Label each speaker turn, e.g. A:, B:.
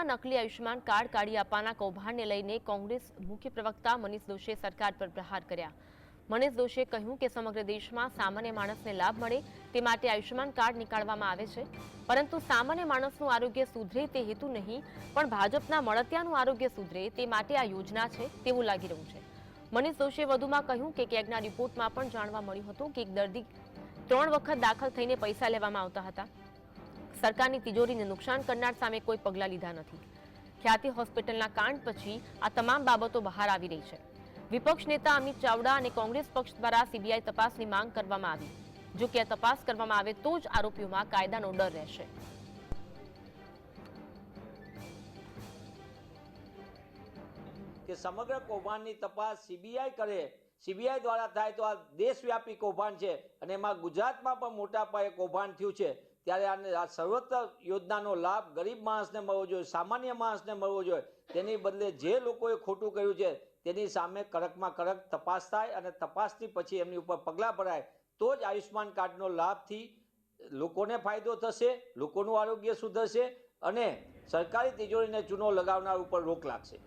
A: ગુજરાતમાં નકલી આયુષ્યમાન કાર્ડ કાઢી આપવાના કૌભાંડને લઈને કોંગ્રેસ મુખ્ય પ્રવક્તા મનીષ દોશીએ સરકાર પર પ્રહાર કર્યા. મનીષ દોશીએ કહ્યું કે સમગ્ર દેશમાં સામાન્ય માણસને લાભ મળે તે માટે આયુષ્યમાન કાર્ડ નીકાળવામાં આવે છે. પરંતુ સામાન્ય માણસનું આરોગ્ય સુધરે તે હેતુ નહીં, પણ ભાજપના મળતિયાનું આરોગ્ય સુધરે તે માટે આ યોજના છે તેવું લાગી રહ્યું છે. મનીષ દોશીએ વધુમાં કહ્યું કે કેગના રિપોર્ટમાં પણ જાણવા મળ્યું હતું કે એક દર્દી ત્રણ વખત દાખલ થઈને પૈસા લેવામાં આવતા હતા. સરકારની તિજોરીને નુકસાન કરનાર સામે કોઈ પગલાં લીધા નથી. ખ્યાતિ હોસ્પિટલના કાંડ પછી આ તમામ બાબતો બહાર આવી રહી છે. વિપક્ષ નેતા અમિત ચાવડા અને કોંગ્રેસ પક્ષ દ્વારા સીબીઆઈ તપાસની માંગ કરવામાં આવી. જો કે આ તપાસ કરવામાં આવે તો જ આરોપીઓમાં કાયદાનો ડર રહેશે.
B: કે સમગ્ર કૌભાંડની તપાસ સીબીઆઈ કરે સીબીઆઈ દ્વારા થાય તો આ દેશવ્યાપી કૌભાંડ છે અને એમાં ગુજરાતમાં પણ મોટા પાયે કૌભાંડ થયું છે. ત્યારે આને આ સર્વત્ર યોજનાનો લાભ ગરીબ માણસને મળવો જોઈએ, સામાન્ય માણસને મળવો જોઈએ. તેની બદલે જે લોકોએ ખોટું કર્યું છે, તેની સામે કડકમાં કડક તપાસ થાય અને તપાસથી પછી એમની ઉપર પગલાં ભરાય, તો જ આયુષ્યમાન કાર્ડનો લાભથી લોકોને ફાયદો થશે, લોકોનું આરોગ્ય સુધરશે અને સરકારી તિજોરીને ચૂનો લગાવનાર ઉપર રોક લાગશે.